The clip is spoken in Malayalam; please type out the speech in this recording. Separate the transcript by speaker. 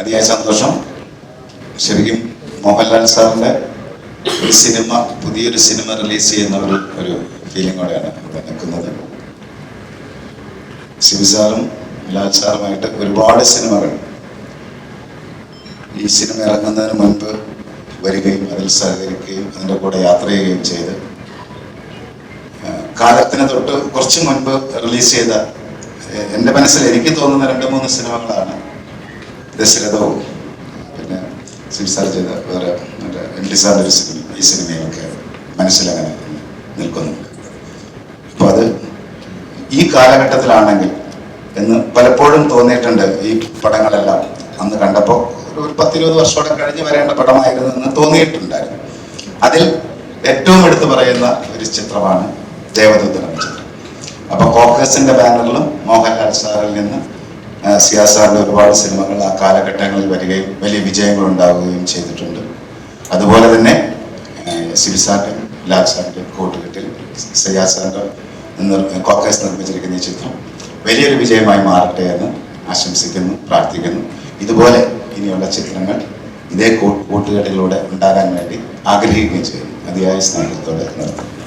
Speaker 1: അതിയായ സന്തോഷം. ശരിക്കും മോഹൻലാൽ സാറിന്റെ ഒരു സിനിമ പുതിയൊരു സിനിമ റിലീസ് ചെയ്യുന്ന ഒരു ഒരു ഫീലിങ്ങോടെയാണ് നിൽക്കുന്നത്. ശിവ സാറും ലാൽ സാറുമായിട്ട് ഒരുപാട് സിനിമകൾ. ഈ സിനിമ ഇറങ്ങുന്നതിന് മുൻപ് വരികയും അതിൽ സഹകരിക്കുകയും അതിന്റെ കൂടെ യാത്ര ചെയ്യുകയും ചെയ്ത് കാലത്തിന് തൊട്ട് കുറച്ച് മുൻപ് റിലീസ് ചെയ്ത എന്റെ മനസ്സിൽ എനിക്ക് തോന്നുന്ന രണ്ട് മൂന്ന് സിനിമകളാണ് ദശരഥവും പിന്നെ സാർ ചെയ്ത വേറെ മറ്റേ എം ടി സാറിന്റെ ഒരു സിനിമ ഈ സിനിമയൊക്കെ മനസ്സിലങ്ങനെ നിൽക്കുന്നുണ്ട് അപ്പോൾ അത് ഈ കാലഘട്ടത്തിലാണെങ്കിൽ എന്ന് പലപ്പോഴും തോന്നിയിട്ടുണ്ട് ഈ പടങ്ങളെല്ലാം. അന്ന് കണ്ടപ്പോൾ ഒരു പത്തിരുപത് വർഷത്തോടെ കഴിഞ്ഞ് വരേണ്ട പടമായിരുന്നു എന്ന് തോന്നിയിട്ടുണ്ടായിരുന്നു. അതിൽ ഏറ്റവും എടുത്തു പറയുന്ന ഒരു ചിത്രമാണ് ദേവദൂതൻ എന്ന ചിത്രം. അപ്പോൾ കോക്കസിന്റെ ബാനറിലും മോഹൻലാൽ സാറിൽ നിന്ന് ആ, സിയാ സാറിന്റെ ഒരുപാട് സിനിമകൾ കാലഘട്ടങ്ങളിൽ വരികയും വലിയ വിജയങ്ങൾ ഉണ്ടാവുകയും ചെയ്തിട്ടുണ്ട്. അതുപോലെ തന്നെ സിബി സാറിന്റെ ലാൽ സാറിന്റെ കൂട്ടുകെട്ടിൽ സിയാ സാറിന്റെ കോക്കസ് നിർമ്മിച്ചിരിക്കുന്ന ഈ ചിത്രം വലിയൊരു വിജയമായി മാറട്ടെ എന്ന് ആശംസിക്കുന്നു പ്രാർത്ഥിക്കുന്നു. ഇതുപോലെ ഇനിയുള്ള ചിത്രങ്ങൾ ഇതേ കൂട്ടുകെട്ടിലൂടെ ഉണ്ടാകാൻ വേണ്ടി ആഗ്രഹിക്കുകയും ചെയ്യുന്നു അതിയായ സ്നേഹത്തോടെ നിർത്തുന്നു.